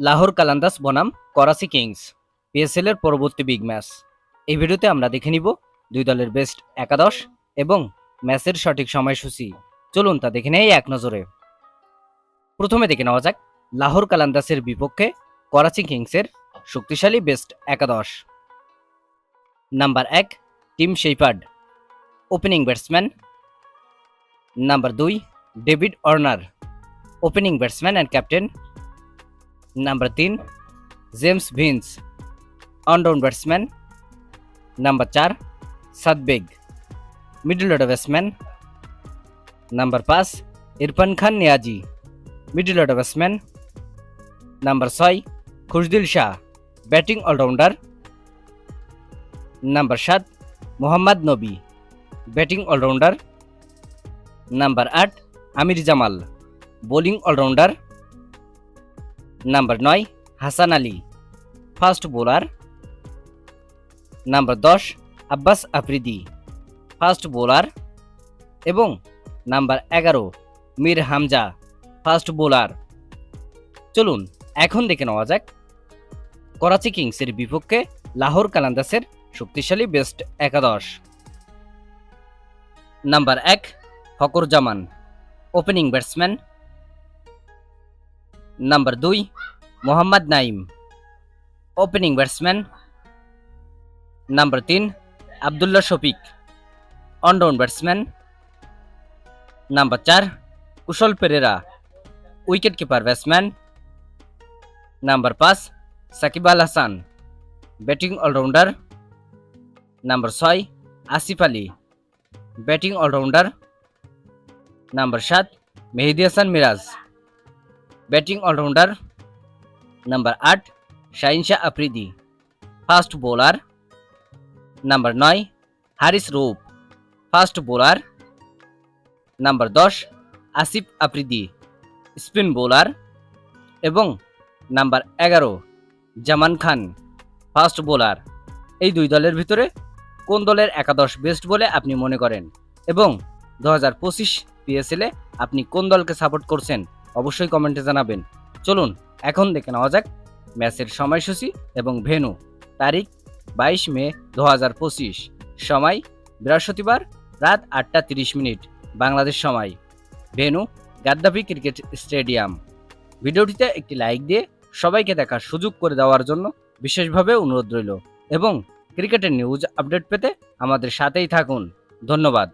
লাহোর কালান্দাস বনাম Karachi Kings, PSL এর পরবর্তী বিগ ম্যাচ। এই ভিডিওতে আমরা দেখে নিব দুই দলের বেস্ট একাদশ এবং ম্যাচের সঠিক সময়সূচি। চলুন তা দেখে নেই এক নজরে। প্রথমে দেখে নেওয়া যাক লাহোর কালান্দাসের বিপক্ষে করাচি কিংসের শক্তিশালী বেস্ট একাদশ। নাম্বার এক, Tim Shepherd, opening batsman. Number দুই, David Warner, opening batsman and captain number তিন James Vince allround batsman number চার Saad Baig middle order batsman number পাঁচ Irfan Khan Niazi middle order batsman number ছয় Khushdil Shah batting allrounder number সাত Mohammad Nabi batting allrounder number আট Amir Jamal bowling allrounder number নয়, Hasan Ali. Fast bowler, number দশ, Abbas Afridi. Fast bowler এবং number এগারো, Mir Hamza. Fast bowler. চলুন, এখন দেখে নেওয়া যাক করাচি কিংসের বিপক্ষে লাহোর কালান্দাসের শক্তিশালী বেস্ট একাদশ। নাম্বার এক Fakhar Zaman opening batsman number দুই Mohammad Naim opening batsman number তিন Abdullah Shafique allround batsman number চার Kusal Perera wicket keeper batsman number পাঁচ Shakib Al Hasan batting allrounder number ছয় Asif Ali batting allrounder number সাত Mehidy Hasan Miraz batting allrounder number আট Shaheen Shah Afridi fast bowler number নয় Haris Rauf fast bowler number দশ Asif Afridi spin bowler এবং number এগারো জামান খান fast bowler এই দুই দলের ভিতরে কোন দলের একাদশ বেস্ট বলে আপনি মনে করেন? এবং দু হাজার পঁচিশ পিএসএলে আপনি কোন দলকে সাপোর্ট করছেন? অবশ্যই কমেন্টে জানাবেন। চলুন, এখন দেখে নেওয়া যাক ম্যাচের সময়সূচি এবং ভেনু তারিখ, বাইশ মে দু হাজার পঁচিশ। সময়, বৃহস্পতিবার রাত আটটা তিরিশ মিনিট। বাংলাদেশ সময়, ভেন্যু, গাদ্দাফি ক্রিকেট স্টেডিয়াম। ভিডিওটিতে একটি লাইক দিয়ে সবাইকে দেখার সুযোগ করে দেওয়ার জন্য বিশেষভাবে অনুরোধ রইল। এবং ক্রিকেটের নিউজ আপডেট পেতে আমাদের সাথেই থাকুন। ধন্যবাদ।